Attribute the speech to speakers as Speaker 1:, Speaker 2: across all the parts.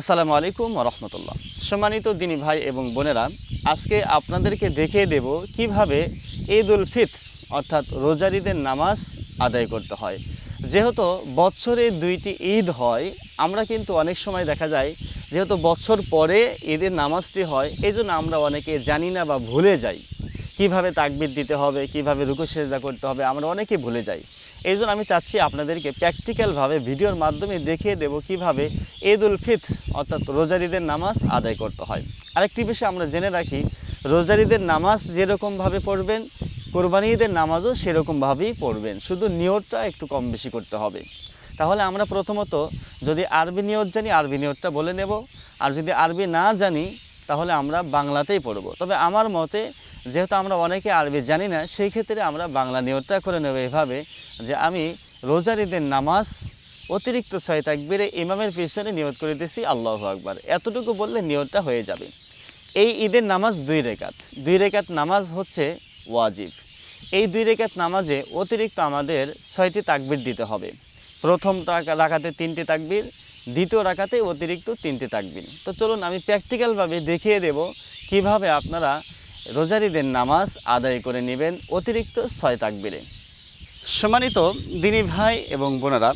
Speaker 1: আসসালামু আলাইকুম রহমতুল্লাহ। সম্মানিত দিনী ভাই এবং বোনেরা, আজকে আপনাদেরকে দেখিয়ে দেব কীভাবে ঈদ উল ফিত্র, অর্থাৎ রোজারিদের নামাজ আদায় করতে হয়। যেহেতু বছরে দুইটি ঈদ হয়, আমরা কিন্তু অনেক সময় দেখা যায়, যেহেতু বছর পরে ঈদের নামাজটি হয় এই আমরা অনেকে জানি না বা ভুলে যাই। কীভাবে তাকবির দিতে হবে, কীভাবে রুকু সেজদা করতে হবে, আমরা অনেকে ভুলে যাই। এই জন্য আমি চাচ্ছি আপনাদেরকে প্র্যাকটিক্যালভাবে ভিডিওর মাধ্যমে দেখিয়ে দেব কীভাবে ঈদ উল ফিত্র, অর্থাৎ রোজারিদের নামাজ আদায় করতে হয়। আরেকটি বিষয় আমরা জেনে রাখি রোজারিদের নামাজ যেরকমভাবে পড়বেন, কোরবানি ঈদের নামাজও সেরকমভাবেই পড়বেন, শুধু নিয়তটা একটু কম বেশি করতে হবে। তাহলে আমরা প্রথমত যদি আরবি নিয়ত জানি, আরবি নিয়তটা বলে নেব, আর যদি আরবি না জানি, তাহলে আমরা বাংলাতেই পড়ব। তবে আমার মতে যেহেতু আমরা অনেকে আরবি জানি না, সেই ক্ষেত্রে আমরা বাংলা নিয়তটা করে নেব এভাবে যে আমি রোজার ঈদের নামাজ, অতিরিক্ত ছয় তাকবিরে ইমামের পিছনে নিয়ত করে দিয়েছি, আল্লাহ আকবার। এতটুকু বললে নিয়তটা হয়ে যাবে। এই ঈদের নামাজ দুই রেকাত দুই রেকাত নামাজ হচ্ছে ওয়াজিব। এই দুই রেকাত নামাজে অতিরিক্ত আমাদের ছয়টি তাকবির দিতে হবে। প্রথম রাখাতে তিনটি তাকবির, দ্বিতীয় রাখাতে অতিরিক্ত তিনটি তাকবির। তো চলুন আমি প্র্যাকটিক্যালভাবে দেখিয়ে দেব কীভাবে আপনারা রোজারিদের নামাজ আদায় করে নেবেন অতিরিক্ত ছয় তাকবিরে। সম্মানিত দিনী ভাই এবং বোনেরা,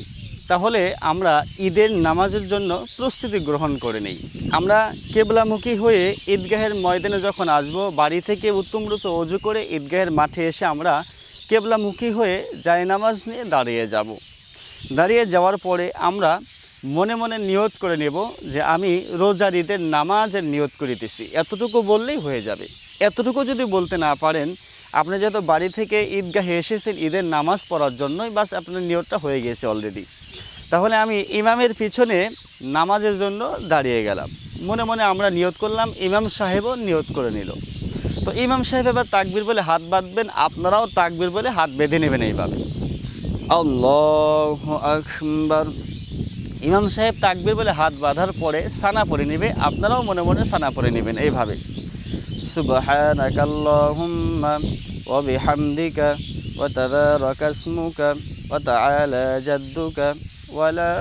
Speaker 1: তাহলে আমরা ঈদের নামাজের জন্য প্রস্তুতি গ্রহণ করে নেই। আমরা কেবলামুখী হয়ে ঈদগাহের ময়দানে যখন আসব, বাড়ি থেকে উত্তম রূপে অজু করে ঈদগাহের মাঠে এসে আমরা কেবলামুখী হয়ে জায় নামাজ নিয়ে দাঁড়িয়ে যাব। দাঁড়িয়ে যাওয়ার পরে আমরা মনে মনে নিয়ত করে নেব যে আমি রোজার ঈদের নামাজের নিয়ত করিতেছি। এতটুকু বললেই হয়ে যাবে। এতটুকু যদি বলতে না পারেন, আপনি যেহেতু বাড়ি থেকে ঈদগাহে এসেছেন, ঈদের নামাজ পড়ার জন্যই বাস আপনার নিয়তটা হয়ে গেছে অলরেডি তাহলে আমি ইমামের পিছনে নামাজের জন্য দাঁড়িয়ে গেলাম। মনে মনে আমরা নিয়ত করলাম, ইমাম সাহেবও নিয়ত করে নিল। তো ইমাম সাহেব এবার তাকবির বলে হাত বাঁধবেন, আপনারাও তাকবির বলে হাত বেঁধে নেবেন এইভাবে। আল্লাহ আকবার। ইমাম সাহেব তাকবির বলে হাত বাঁধার পরে সানা পরে নেবে, আপনারাও মনে মনে সানা পরে নেবেন এইভাবে। سبحانك اللهم وبحمدك وتبارك اسمك وتعالى جدك ولا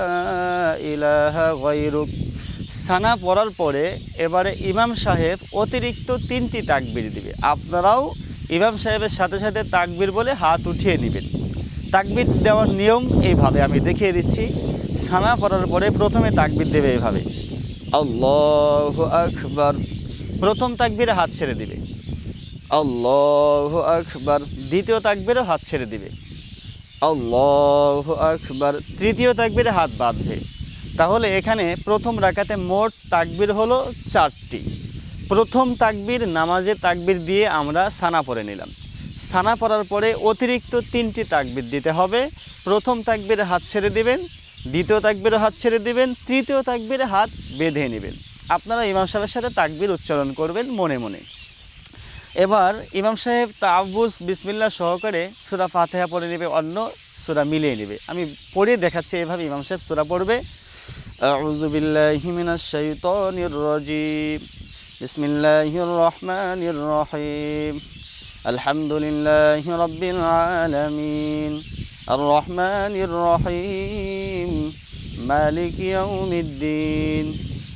Speaker 1: إله غيرك সানা পড়ার পরে এবারে ইমাম সাহেব অতিরিক্ত তিনটি তাকবির দিবে আপনারাও ইমাম সাহেবের সাথে সাথে তাকবির বলে হাত উঠিয়ে নেবেন তাকবির দেওয়ার নিয়ম এইভাবে আমি দেখিয়ে দিচ্ছি সানা পড়ার পরে প্রথমে তাকবির দেবে এইভাবে আল্লাহ আকবার প্রথম তাকবিরে হাত ছেড়ে দিবে। আল্লাহ আকবার। দ্বিতীয় তাকবিরে হাত ছেড়ে দিবে। আল্লাহ আকবার। তৃতীয় তাকবিরে হাত বাঁধবে। তাহলে এখানে প্রথম রাকাতে মোট তাকবির হলো চারটি। প্রথম তাকবির নামাজে তাকবির দিয়ে আমরা সানা পরে নিলাম। সানা পড়ার পরে অতিরিক্ত তিনটি তাকবির দিতে হবে। প্রথম তাকবিরে হাত ছেড়ে দিবেন দ্বিতীয় তাকবিরে হাত ছেড়ে দিবেন তৃতীয় তাকবিরে হাত বেঁধে নেবেন। আপনারা ইমাম সাহেবের সাথে তাকবির উচ্চারণ করবেন মনে মনে। এবার ইমাম সাহেব তাবুস বিসমিল্লা সহকারে সুরা ফাতেহা পড়ে নেবে, অন্য সুরা মিলিয়ে নেবে। আমি পড়ে দেখাচ্ছি এভাবে ইমাম সাহেব সুরা পড়বে। রহিম। আলহামদুলিল্লাহ আলামিন। আর রহমানির রহিম। মালিক ইয়াউমিদ্দিন।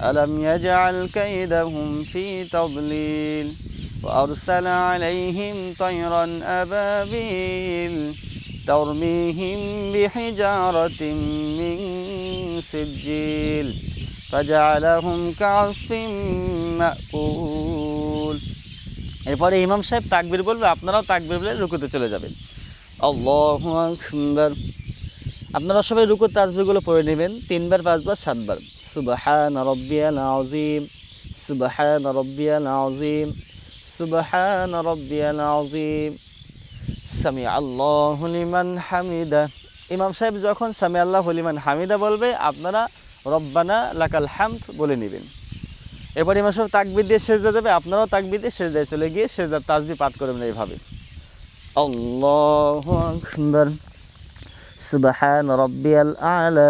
Speaker 1: ألم يجعل كيدهم في تضليل وأرسل عليهم طيرا أبابيل ترميهم بحجارة من سجيل فجعلهم كعصف مأكول এরপরে ইমাম সাহেব তাকবির বলবে আপনারাও তাকবির বলে রুকুতে চলে যাবেন আল্লাহু আকবার আপনারা সবাই রুকুর তাজবিরগুলো পড়ে নেবেন তিনবার পাঁচবার সাতবার সুবহান রব্বিয়াল আযীম, সুবহান রব্বিয়াল আযীম, সুবহান রব্বিয়াল আযীম। সামি আল্লাহ লিমান হামিদা। ইমাম সাহেব যখন সামি আল্লাহ লিমান হামিদা বলবে, আপনারা রব্বানা লাকাল হামদ বলে নেবেন। এরপর ইমাম সাহেব তাকবির দিয়ে সেজদা দেবে, আপনারাও তাকবির দিয়ে সেজদায় চলে গিয়ে সেজদার তাজবি পাঠ করবেন এইভাবে। আল্লাহু আকবার। সুবহান রাব্বিয়াল আলা।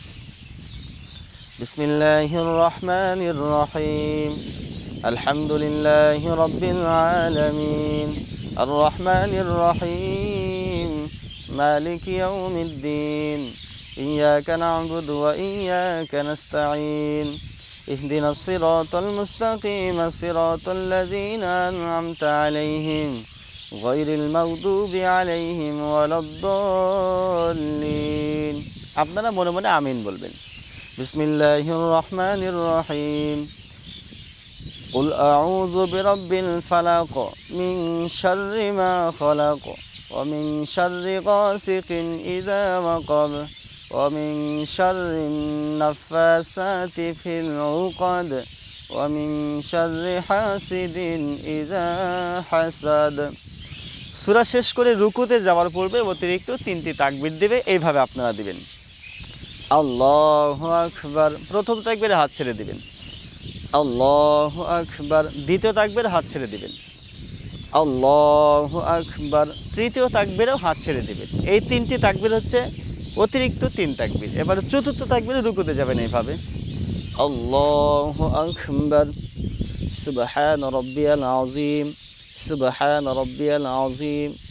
Speaker 1: بسم الله الرحمن الرحيم الحمد لله رب العالمين الرحمن الرحيم مالك يوم الدين إياك نعبد وإياك نستعين اهدنا الصراط المستقيم صراط الذين أنعمت عليهم غير المغضوب عليهم ولا الضالين আপনারা মনে মনে আমিন বলবেন বিসমিল্লাহির রহমানির রহিম قل أعوذ برب الفلق من شر ما خلق ومن شر غاسق إذا وقب ومن شر النفاسات في العقد ومن شر حاسد إذا حسد সূরা শেষ করে রুকুতে যাওয়ার পূর্বে অতিরিক্ত তিনটি তাকবির দেবে এইভাবে আপনারা দিবেন আল্লাহ আকবার। প্রথম তাকবিরে হাত ছেড়ে দিবেন। আল্লাহ আকবার। দ্বিতীয় তাকবের হাত ছেড়ে দিবেন। আল্লাহ আকবার। তৃতীয় তাকবিরেও হাত ছেড়ে দিবেন। এই তিনটি তাকবির হচ্ছে অতিরিক্ত তিন তাকবির। এবার চতুর্থ তাকবিরে রুকুতে যাবেন এইভাবে। আল্লাহ আকবার। সুবহান রব্বিয়াল আযীম। সুবহান রব্বিয়াল আযীম।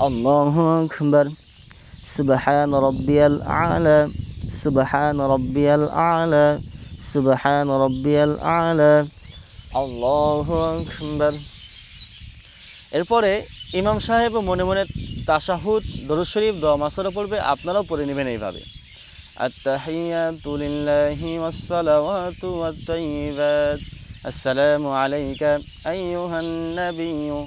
Speaker 1: الله أكبر سبحان ربي الأعلى سبحان ربي الأعلى سبحان ربي الأعلى আল্লাহ আকবার এরপরে ইমাম সাহেব মনে মনে তাশাহুদ দরুদ শরীফ দোয়া মাসরা পড়বে আপনারাও পড়ে নেবেন এইভাবে التحيات لله والصلوات والطيبات السلام عليك أيها النبي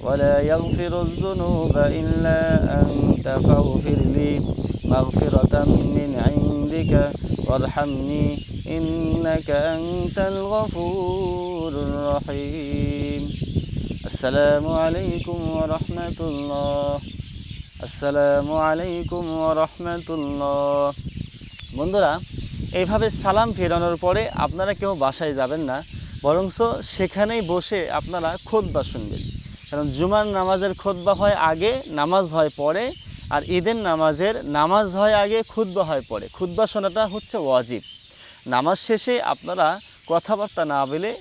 Speaker 1: ولا يغفر الذنوب إلا أنت فاغفر لي مغفرة من عندك وارحمني إنك أنت الغفور الرحيم السلام عليكم ورحمة الله আসসালামু আলাইকুম রহমতুল্লাহ বন্ধুরা এইভাবে সালাম ফেরানোর পরে আপনারা কেউ বাসায় যাবেন না বরংস সেখানেই বসে আপনারা খোদবা শুনবেন কারণ জুমার নামাজের খোদবা হয় আগে, নামাজ হয় পরে, আর ঈদের নামাজের নামাজ হয় আগে খুদ্া হয় পরে। খুদ্া শোনাটা হচ্ছে ওয়াজিব। নামাজ শেষে আপনারা কথাবার্তা না বলে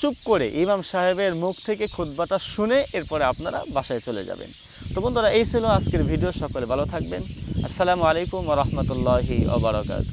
Speaker 1: চুপ করে ইমাম সাহেবের মুখ থেকে খুদ্বাটা শুনে এরপরে আপনারা বাসায় চলে যাবেন। তো বন্ধুরা, এই ছিল আজকের ভিডিও। সকলে ভালো থাকবেন। আসসালামু আলাইকুম রহমতুল্লাহি ওবরাকাত